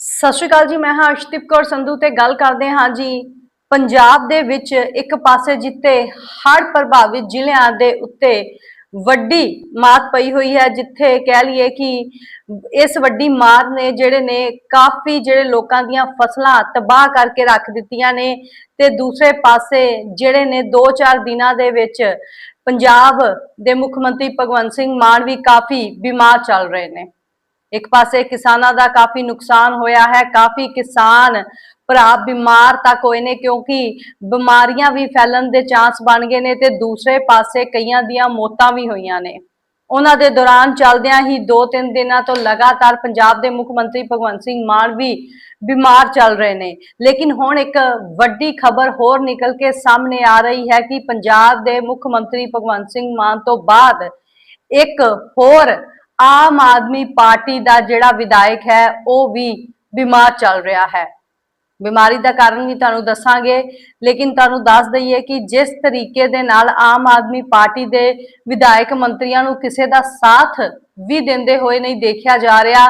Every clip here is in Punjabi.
ਸਤਿ ਸ਼੍ਰੀ ਅਕਾਲ ਜੀ, ਮੈਂ ਹਾਂ ਅਰਸ਼ਦੀਪ ਕੌਰ ਸੰਧੂ ਤੇ ਗੱਲ ਕਰਦੇ ਹਾਂ ਜੀ ਪੰਜਾਬ ਦੇ ਵਿੱਚ ਇੱਕ ਪਾਸੇ ਜਿੱਤੇ ਹੜ੍ਹ ਪ੍ਰਭਾਵਿਤ ਜ਼ਿਲ੍ਹਿਆਂ ਦੇ ਉੱਤੇ ਵੱਡੀ ਮਾਤ ਪਈ ਹੋਈ ਹੈ, ਜਿੱਥੇ ਕਹਿ ਲਈਏ ਕਿ ਇਸ ਵੱਡੀ ਮਾਤ ਨੇ ਜਿਹੜੇ ਨੇ ਕਾਫੀ ਜਿਹੜੇ ਲੋਕਾਂ ਦੀਆਂ ਫਸਲਾਂ ਤਬਾਹ ਕਰਕੇ ਰੱਖ ਦਿੱਤੀਆਂ ਨੇ ਤੇ ਦੂਸਰੇ ਪਾਸੇ ਜਿਹੜੇ ਨੇ 2-4 ਦਿਨਾਂ ਦੇ ਵਿੱਚ ਪੰਜਾਬ ਦੇ ਮੁੱਖ ਮੰਤਰੀ ਭਗਵੰਤ ਸਿੰਘ ਮਾਨ ਵੀ ਕਾਫੀ ਬਿਮਾਰ ਚੱਲ ਰਹੇ ਨੇ। ਇੱਕ ਪਾਸੇ ਕਿਸਾਨਾਂ ਦਾ ਕਾਫੀ ਨੁਕਸਾਨ ਹੋਇਆ ਹੈ, ਕਾਫੀ ਕਿਸਾਨ ਭਰਾ ਬਿਮਾਰ ਤੱਕ ਹੋਏ ਨੇ ਕਿਉਂਕਿ ਬਿਮਾਰੀਆਂ ਵੀ ਫੈਲਣ ਦੇ ਚਾਂਸ ਬਣ ਗਏ ਨੇ ਤੇ ਦੂਸਰੇ ਪਾਸੇ ਕਈਆਂ ਦੀਆਂ ਮੌਤਾਂ ਵੀ ਹੋਈਆਂ ਨੇ। ਉਹਨਾਂ ਦੇ ਦੌਰਾਨ ਚੱਲਦਿਆਂ ਹੀ 2-3 ਦਿਨਾਂ ਤੋਂ ਲਗਾਤਾਰ ਪੰਜਾਬ ਦੇ ਮੁੱਖ ਮੰਤਰੀ ਭਗਵੰਤ ਸਿੰਘ ਮਾਨ ਵੀ ਬਿਮਾਰ ਚੱਲ ਰਹੇ ਨੇ। ਲੇਕਿਨ ਹੁਣ ਇੱਕ ਵੱਡੀ ਖਬਰ ਹੋਰ ਨਿਕਲ ਕੇ ਸਾਹਮਣੇ ਆ ਰਹੀ ਹੈ ਕਿ ਪੰਜਾਬ ਦੇ ਮੁੱਖ ਮੰਤਰੀ ਭਗਵੰਤ ਸਿੰਘ ਮਾਨ ਤੋਂ ਬਾਅਦ ਇੱਕ ਹੋਰ ਆਮ ਆਦਮੀ ਪਾਰਟੀ ਦਾ ਜਿਹੜਾ ਵਿਧਾਇਕ ਹੈ, ਉਹ ਵੀ ਬਿਮਾਰ ਚੱਲ ਰਿਹਾ ਹੈ। ਬਿਮਾਰੀ ਦਾ ਕਾਰਨ ਵੀ ਤੁਹਾਨੂੰ ਦੱਸਾਂਗੇ, ਲੇਕਿਨ ਤੁਹਾਨੂੰ ਦੱਸ ਦਈਏ ਕਿ ਜਿਸ ਤਰੀਕੇ ਦੇ ਨਾਲ ਆਮ ਆਦਮੀ ਪਾਰਟੀ ਦੇ ਵਿਧਾਇਕ ਮੰਤਰੀਆਂ ਨੂੰ ਕਿਸੇ ਦਾ ਸਾਥ ਵੀ ਦਿੰਦੇ ਹੋਏ ਨਹੀਂ ਦੇਖਿਆ ਜਾ ਰਿਹਾ,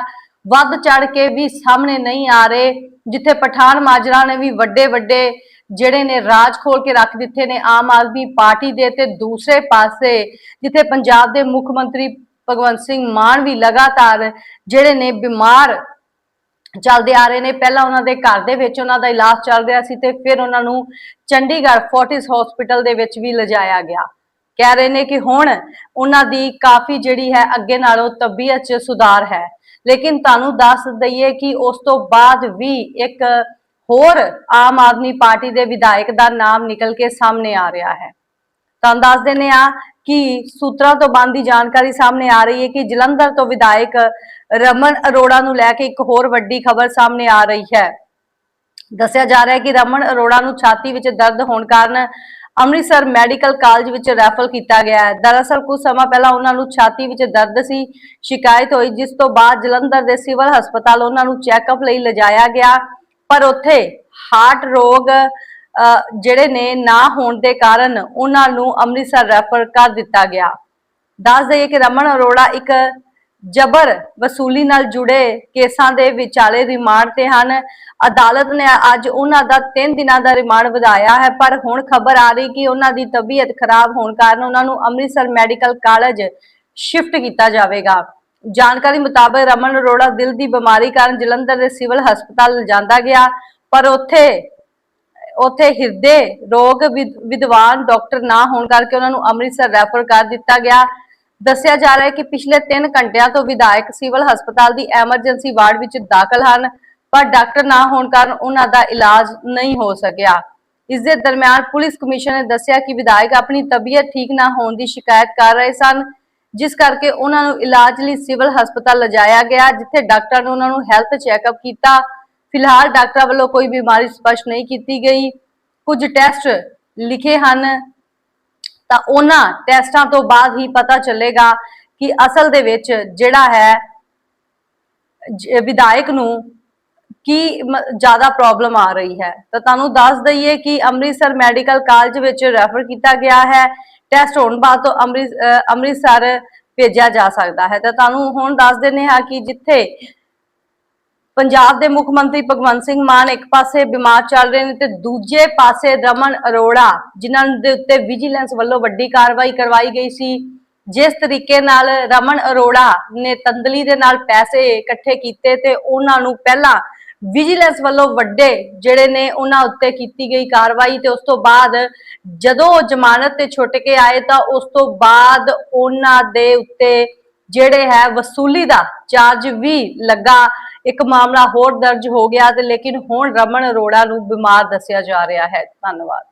ਵੱਧ ਚੜ ਕੇ ਵੀ ਸਾਹਮਣੇ ਨਹੀਂ ਆ ਰਹੇ, ਜਿੱਥੇ ਪਠਾਨ ਮਾਜਰਾ ਨੇ ਵੀ ਵੱਡੇ ਵੱਡੇ ਜਿਹੜੇ ਨੇ ਰਾਜ ਖੋਲ ਕੇ ਰੱਖ ਦਿੱਤੇ ਨੇ ਆਮ ਆਦਮੀ ਪਾਰਟੀ ਦੇ ਤੇ ਦੂਸਰੇ ਪਾਸੇ, ਜਿੱਥੇ ਪੰਜਾਬ ਦੇ ਮੁੱਖ ਮੰਤਰੀ ਭਗਵੰਤ ਸਿੰਘ ਮਾਨ ਵੀ ਲਗਾਤਾਰ ਜਿਹੜੇ ਨੇ ਬਿਮਾਰ ਚੱਲਦੇ ਆ ਰਹੇ ਨੇ, ਪਹਿਲਾਂ ਉਹਨਾਂ ਦੇ ਘਰ ਦੇ ਵਿੱਚ ਉਹਨਾਂ ਦਾ ਇਲਾਜ ਚੱਲ ਰਿਹਾ ਸੀ ਤੇ ਫਿਰ ਉਹਨਾਂ ਨੂੰ ਚੰਡੀਗੜ੍ਹ ਫੋਰਟਿਸ ਹਸਪੀਟਲ ਦੇ ਵਿੱਚ ਵੀ ਲਿਜਾਇਆ ਗਿਆ। ਕਹਿ ਰਹੇ ਨੇ ਕਿ ਹੁਣ ਉਹਨਾਂ ਦੀ ਕਾਫੀ ਜਿਹੜੀ ਹੈ ਅੱਗੇ ਨਾਲੋਂ ਤਬੀਅਤ 'ਚ ਸੁਧਾਰ ਹੈ। ਲੇਕਿਨ ਤੁਹਾਨੂੰ ਦੱਸ ਦਈਏ ਕਿ ਉਸ ਤੋਂ ਬਾਅਦ ਵੀ ਇੱਕ ਹੋਰ ਆਮ ਆਦਮੀ ਪਾਰਟੀ ਦੇ ਵਿਧਾਇਕ ਦਾ ਨਾਮ ਨਿਕਲ ਕੇ ਸਾਹਮਣੇ ਆ ਰਿਹਾ ਹੈ। ਤੁਹਾਨੂੰ ਦੱਸ ਦਿੰਦੇ ਆ ਕਿ ਸੂਤਰਾਂ ਤੋਂ ਬੰਦੀ ਜਾਣਕਾਰੀ ਸਾਹਮਣੇ ਆ ਰਹੀ ਹੈ ਕਿ ਜਲੰਧਰ ਤੋਂ ਵਿਧਾਇਕ ਰਮਨ ਅਰੋੜਾ ਨੂੰ ਲੈ ਕੇ ਇੱਕ ਹੋਰ ਵੱਡੀ ਖਬਰ ਸਾਹਮਣੇ ਆ ਰਹੀ ਹੈ। ਦੱਸਿਆ ਜਾ ਰਿਹਾ ਹੈ ਕਿ ਰਮਨ ਅਰੋੜਾ ਨੂੰ ਛਾਤੀ ਵਿੱਚ ਦਰਦ ਹੋਣ ਕਾਰਨ ਅੰਮ੍ਰਿਤਸਰ ਮੈਡੀਕਲ ਕਾਲਜ ਵਿੱਚ ਰੈਫਰ ਕੀਤਾ ਗਿਆ ਹੈ। ਦਰਅਸਲ ਕੁਝ ਸਮਾਂ ਪਹਿਲਾਂ ਉਹਨਾਂ ਨੂੰ ਛਾਤੀ ਵਿੱਚ ਦਰਦ ਸੀ, ਸ਼ਿਕਾਇਤ ਹੋਈ, ਜਿਸ ਤੋਂ ਬਾਅਦ ਜਲੰਧਰ ਦੇ ਸਿਵਲ ਹਸਪਤਾਲ ਉਹਨਾਂ ਨੂੰ ਚੈੱਕਅਪ ਲਈ ਲਿਜਾਇਆ ਗਿਆ। ਪਰ ਉੱਥੇ ਹਾਰਟ ਰੋਗ ਜਿਹੜੇ ਨੇ ਨਾ ਹੋਣ ਦੇ ਕਾਰਨ ਉਹਨਾਂ ਨੂੰ ਅੰਮ੍ਰਿਤਸਰ ਰੈਫਰ ਕਰ ਦਿੱਤਾ ਗਿਆ। ਦੱਸ ਦਈਏ ਕਿ ਰਮਨ ਅਰੋੜਾ ਇੱਕ ਜਬਰ ਵਸੂਲੀ ਨਾਲ ਜੁੜੇ ਕੇਸਾਂ ਦੇ ਵਿਚਾਲੇ ਰਿਮਾਂਡ ਤੇ ਹਨ। ਅਦਾਲਤ ਨੇ ਅੱਜ ਉਹਨਾਂ ਦਾ 3 ਦਿਨਾਂ ਦਾ ਰਿਮਾਂਡ ਵਧਾਇਆ ਹੈ, ਪਰ ਹੁਣ ਖਬਰ ਆ ਰਹੀ ਕਿ ਉਹਨਾਂ ਦੀ ਤਬੀਅਤ ਖਰਾਬ ਹੋਣ ਕਾਰਨ ਉਹਨਾਂ ਨੂੰ ਅੰਮ੍ਰਿਤਸਰ ਮੈਡੀਕਲ ਕਾਲਜ ਸ਼ਿਫਟ ਕੀਤਾ ਜਾਵੇਗਾ। ਜਾਣਕਾਰੀ ਮੁਤਾਬਕ ਰਮਨ ਅਰੋੜਾ ਦਿਲ ਦੀ ਬਿਮਾਰੀ ਕਾਰਨ ਜਲੰਧਰ ਦੇ ਸਿਵਲ ਹਸਪਤਾਲ ਲਿਜਾਂਦਾ ਗਿਆ, ਪਰ ਉੱਥੇ ਉੱਥੇ ਹਿਰਦੇ, ਰੋਗ ਵਿਦਵਾਨ ਡਾਕਟਰ ਨਾ ਹੋਣ ਕਰਕੇ ਉਹਨਾਂ ਨੂੰ ਅੰਮ੍ਰਿਤਸਰ ਰੈਫਰ ਕਰ ਦਿੱਤਾ ਗਿਆ। ਦੱਸਿਆ ਜਾ ਰਿਹਾ ਹੈ ਕਿ ਪਿਛਲੇ 3 ਘੰਟਿਆਂ ਤੋਂ ਵਿਧਾਇਕ ਸਿਵਲ ਹਸਪਤਾਲ ਦੀ ਐਮਰਜੈਂਸੀ ਵਾਰਡ ਵਿੱਚ ਦਾਖਲ ਹਨ, ਪਰ ਡਾਕਟਰ ਨਾ ਹੋਣ ਕਾਰਨ ਉਹਨਾਂ ਦਾ ਇਲਾਜ ਨਹੀਂ ਹੋ ਸਕਿਆ। ਇਸ ਦੇ ਦਰਮਿਆਨ ਪੁਲਿਸ ਕਮਿਸ਼ਨ ਨੇ ਦੱਸਿਆ ਕਿ ਵਿਧਾਇਕ ਆਪਣੀ ਤਬੀਅਤ ਠੀਕ ਨਾ ਹੋਣ ਦੀ ਸ਼ਿਕਾਇਤ ਕਰ ਰਹੇ ਸਨ, ਜਿਸ ਕਰਕੇ ਉਹਨਾਂ ਨੂੰ ਇਲਾਜ ਲਈ ਸਿਵਲ ਹਸਪਤਾਲ ਲਿਜਾਇਆ ਗਿਆ, ਜਿੱਥੇ ਡਾਕਟਰ ਨੇ ਉਹਨਾਂ ਨੂੰ ਹੈਲਥ ਚੈੱਕਅਪ ਕੀਤਾ। ਫਿਲਹਾਲ ਡਾਕਟਰਾਂ ਵੱਲੋਂ ਕੋਈ ਬਿਮਾਰੀ ਸਪਸ਼ਟ ਨਹੀਂ ਕੀਤੀ ਗਈ। ਕੁਝ ਟੈਸਟ ਲਿਖੇ ਹਨ। ਤਾਂ ਉਹਨਾਂ ਟੈਸਟਾਂ ਤੋਂ ਬਾਅਦ ਹੀ ਪਤਾ ਚੱਲੇਗਾ ਕਿ ਅਸਲ ਦੇ ਵਿੱਚ ਜਿਹੜਾ ਹੈ ਵਿਧਾਇਕ ਨੂੰ ਕੀ ਜ਼ਿਆਦਾ ਪ੍ਰੋਬਲਮ ਆ ਰਹੀ ਹੈ। ਤਾਂ ਤੁਹਾਨੂੰ ਦੱਸ ਦਈਏ ਕਿ ਅੰਮ੍ਰਿਤਸਰ ਮੈਡੀਕਲ ਕਾਲਜ ਵਿੱਚ ਰੈਫਰ ਕੀਤਾ ਗਿਆ ਹੈ। ਟੈਸਟ ਹੋਣ ਬਾਅਦ ਤੋਂ ਅੰਮ੍ਰਿਤਸਰ ਭੇਜਿਆ ਜਾ ਸਕਦਾ ਹੈ। ਤਾਂ ਤੁਹਾਨੂੰ ਹੁਣ ਦੱਸ ਦਿੰਦੇ ਹਾਂ ਕਿ ਜਿੱਥੇ ਪੰਜਾਬ ਦੇ ਮੁੱਖ ਮੰਤਰੀ ਭਗਵੰਤ ਸਿੰਘ ਮਾਨ ਇੱਕ ਪਾਸੇ ਬਿਮਾਰ ਚੱਲ ਰਹੇ ਨੇ ਤੇ ਦੂਜੇ ਪਾਸੇ ਰਮਨ ਅਰੋੜਾ, ਜਿਨ੍ਹਾਂ ਦੇ ਉੱਤੇ ਵਿਜੀਲੈਂਸ ਵੱਲੋਂ ਵੱਡੀ ਕਾਰਵਾਈ ਕਰਵਾਈ ਗਈ ਸੀ। ਜਿਸ ਤਰੀਕੇ ਨਾਲ ਰਮਨ ਅਰੋੜਾ ਨੇ ਤੰਦਲੀ ਦੇ ਨਾਲ ਪੈਸੇ ਇਕੱਠੇ ਕੀਤੇ ਤੇ ਉਹਨਾਂ ਨੂੰ ਪਹਿਲਾਂ ਵਿਜੀਲੈਂਸ ਵੱਲੋਂ ਵੱਡੇ ਜਿਹੜੇ ਨੇ ਉਹਨਾਂ ਉੱਤੇ ਕੀਤੀ ਗਈ ਕਾਰਵਾਈ ਤੇ ਉਸ ਤੋਂ ਬਾਅਦ ਜਦੋਂ ਉਹ ਜ਼ਮਾਨਤ ਤੇ ਛੁੱਟ ਕੇ ਆਏ ਤਾਂ ਉਸ ਤੋਂ ਬਾਅਦ ਉਹਨਾਂ ਦੇ ਉੱਤੇ ਜਿਹੜੇ ਹੈ ਵਸੂਲੀ ਦਾ ਚਾਰਜ ਵੀ ਲੱਗਾ। ਇੱਕ ਮਾਮਲਾ ਹੋਰ ਦਰਜ ਹੋ ਗਿਆ ਤੇ ਲੇਕਿਨ ਹੁਣ ਰਮਨ ਅਰੋੜਾ ਨੂੰ ਬਿਮਾਰ ਦੱਸਿਆ ਜਾ ਰਿਹਾ ਹੈ। ਧੰਨਵਾਦ।